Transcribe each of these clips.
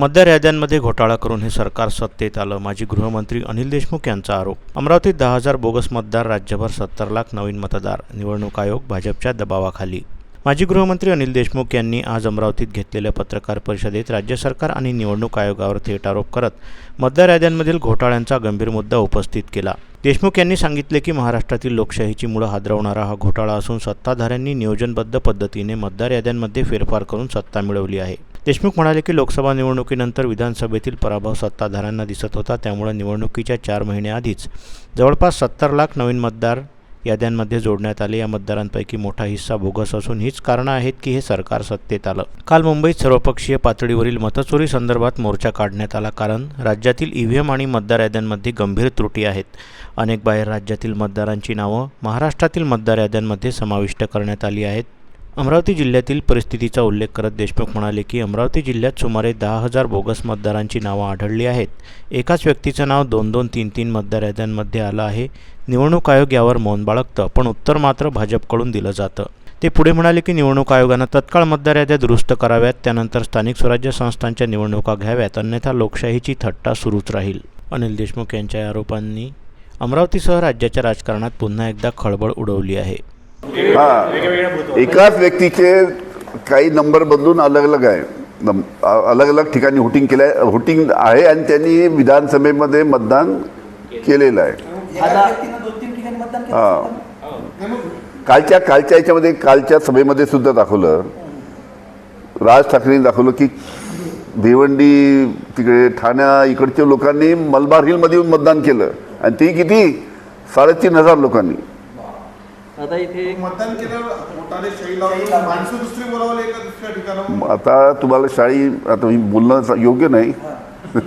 मतदार याद्यांमध्ये घोटाळा करून हे सरकार सत्तेत आलं माजी गृहमंत्री अनिल देशमुख यांचा आरोप. अमरावतीत दहा हजार बोगस मतदार राज्यभर सत्तर लाख नवीन मतदार. निवडणूक आयोग भाजपच्या दबावाखाली. माजी गृहमंत्री अनिल देशमुख यांनी आज अमरावतीत घेतलेल्या पत्रकार परिषदेत राज्य सरकार आणि निवडणूक आयोगावर थेट आरोप करत मतदार याद्यांमधील घोटाळ्यांचा गंभीर मुद्दा उपस्थित केला. देशमुख यांनी सांगितले की महाराष्ट्रातील लोकशाहीची मुळं हादरवणारा हा घोटाळा असून सत्ताधाऱ्यांनी नियोजनबद्ध पद्धतीने मतदार याद्यांमध्ये फेरफार करून सत्ता मिळवली आहे. देशमुख म्हणाले की लोकसभा निवडणुकीनंतर विधानसभेतील पराभव सत्ताधाऱ्यांना दिसत होता. त्यामुळे निवडणुकीच्या चार महिन्याआधीच जवळपास सत्तर लाख नवीन मतदार याद्यांमध्ये जोडण्यात आले. या मतदारांपैकी मोठा हिस्सा बोगस असून हीच कारणं आहेत की हे सरकार सत्तेत आलं. काल मुंबईत सर्वपक्षीय पातळीवरील मतचोरी संदर्भात मोर्चा काढण्यात आला कारण राज्यातील ईव्हीएम आणि मतदार याद्यांमध्ये गंभीर त्रुटी आहेत. अनेक बाहेर राज्यातील मतदारांची नावं महाराष्ट्रातील मतदार याद्यांमध्ये समाविष्ट करण्यात आली आहेत. अमरावती जिल्ह्यातील परिस्थितीचा उल्लेख करत देशमुख म्हणाले की अमरावती जिल्ह्यात सुमारे दहा हजार बोगस मतदारांची नावं आढळली आहेत. एकाच व्यक्तीचं नाव दोन दोन तीन तीन मतदार याद्यांमध्ये आलं आहे. निवडणूक आयोग यावर मौन बाळगतं पण उत्तर मात्र भाजपकडून दिलं जातं. ते पुढे म्हणाले की निवडणूक आयोगानं तत्काळ मतदार याद्या दुरुस्त कराव्यात त्यानंतर स्थानिक स्वराज्य संस्थांच्या निवडणुका घ्याव्यात अन्यथा लोकशाहीची थट्टा सुरूच राहील. अनिल देशमुख यांच्या आरोपांनी अमरावतीसह राज्याच्या राजकारणात पुन्हा एकदा खळबळ उडवली आहे. हा. एकाच व्यक्तीचे काही नंबर बदलून अलग अलग आहे अलग अलग ठिकाणी हुटिंग केलं आहे हुटिंग आहे आणि त्यांनी विधानसभेमध्ये मतदान केलेलं आहे. हा. कालच्या कालच्या याच्यामध्ये कालच्या सभेमध्ये सुद्धा दाखवलं. राज ठाकरेंनी दाखवलं की भिवंडी तिकडे ठाण्या इकडच्या लोकांनी मलबार हिलमध्ये येऊन मतदान केलं. आणि ते किती? साडेतीन हजार लोकांनी. आता इथे मतदान केल्यावर पोटाने शाही लावून माणसं दुसरी बोलावले एका दुसऱ्या ठिकाणाहून? आता तुम्हाला शाळी आता मी बोलणं योग्य नाही.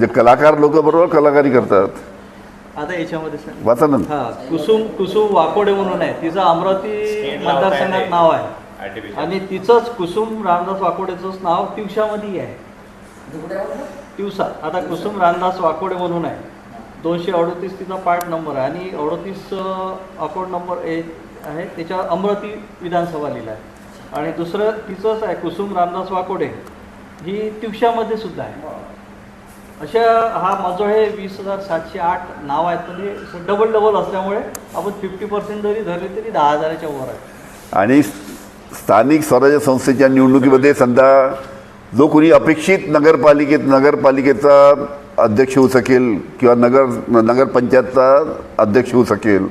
जे कलाकार लोक बरोबर कलाकारी करतात. आता याच्यामध्ये सर वाचा ना हा कुसुम कुसुम वाकोडे म्हणून आहे. तिचं अमरावती मतदारसंघात नाव आहे. आणि तिचंच कुसुम रामदास वाकोडेचंच नाव तिवशामध्ये आहे? तिवसा. आता कुसुम रामदास वाकोडे म्हणून आहे. दोनशे अडोतीस तिचा पार्ट नंबर आहे. आणि अडोतीस अकाउंट नंबर एक आहे. त्याच्या अमरावती विधानसभा लिहिला आहे. आणि दुसरं तिचंच आहे कुसुम रामदास वाकोडे. ही तिवशामध्ये सुद्धा आहे. अशा हा माझं हे वीस हजार सातशे आठ नाव आहेत. म्हणजे डबल डबल असल्यामुळे आपण फिफ्टी पर्सेंट जरी धरले तरी दहा हजाराच्या वर आहे. आणि स्थानिक स्वराज्य संस्थेच्या निवडणुकीमध्ये समजा जो कोणी अपेक्षित नगरपालिकेत नगरपालिकेचा अध्यक्ष होऊ शकेल किंवा नगर नगरपंचायतचा अध्यक्ष होऊ शकेल.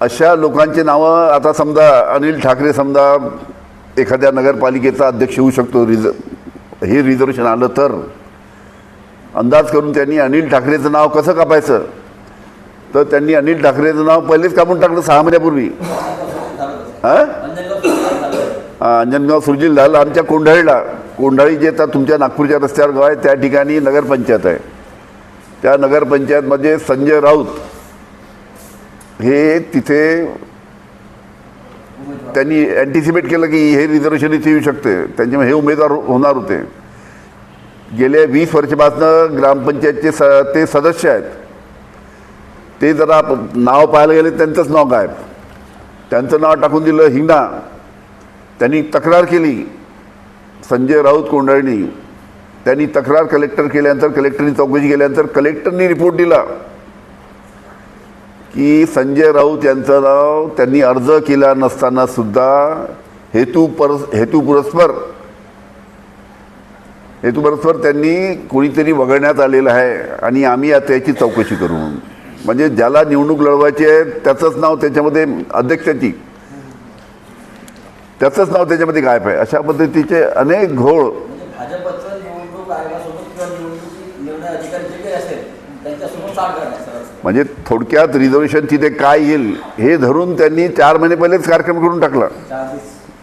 अशा लोकांची नावं आता समजा अनिल ठाकरे समजा एखाद्या नगरपालिकेचा अध्यक्ष होऊ शकतो रिझ हे रिझर्वेशन आलं तर. अंदाज करून त्यांनी अनिल ठाकरेचं नाव कसं कापायचं? तर त्यांनी अनिल ठाकरेचं नाव पहिलेच कापून टाकलं सहा महिन्यापूर्वी. हां? अंजनगाव सुरू झालं. हा, अंजनगाव सुरजील झालं आमच्या कोंढाळीला. कोंढाळी जे आता तुमच्या नागपूरच्या रस्त्यावर गाव आहे त्या ठिकाणी नगरपंचायत आहे. त्या नगरपंचायतमध्ये संजय राऊत हे तिथे त्यांनी अँटिसिपेट केलं की हे रिझर्वेशन इथे येऊ शकते. त्यांच्यामुळे हे उमेदवार होणार होते. गेल्या वीस वर्षापासून ग्रामपंचायतचे स ते सदस्य आहेत. ते जरा नाव पाहायला गेले त्यांचंच नाव गायब. त्यांचं नाव टाकून दिलं हिंगणा. त्यांनी तक्रार केली. संजय राऊत कोंडाळणी त्यांनी तक्रार कलेक्टर केल्यानंतर कलेक्टरनी चौकशी केल्यानंतर कलेक्टरनी रिपोर्ट दिला की संजय राऊत यांचं नाव त्यांनी अर्ज केला नसताना सुद्धा हेतू पर हेतू पुरस्पर हेतू पुरस्पर त्यांनी कोणीतरी वगळण्यात आलेलं आहे आणि आम्ही आता याची चौकशी करू. म्हणजे ज्याला निवडणूक लढवायची आहे त्याचंच नाव त्याच्यामध्ये अध्यक्षाची. त्याचंच नाव त्याच्यामध्ये गायब आहे. अशा पद्धतीचे अनेक घोळ. म्हणजे भाजपचं निवडणूक आयोगासोबत किंवा निवडणूक निर्णय अधिकारी जे काही असेल त्यांच्यासोबत साथ करण्याचं म्हणजे थोडक्यात रिझर्वेशन तिथे काय येईल हे धरून त्यांनी चार महिने पहिलेच कार्यक्रम करून टाकला.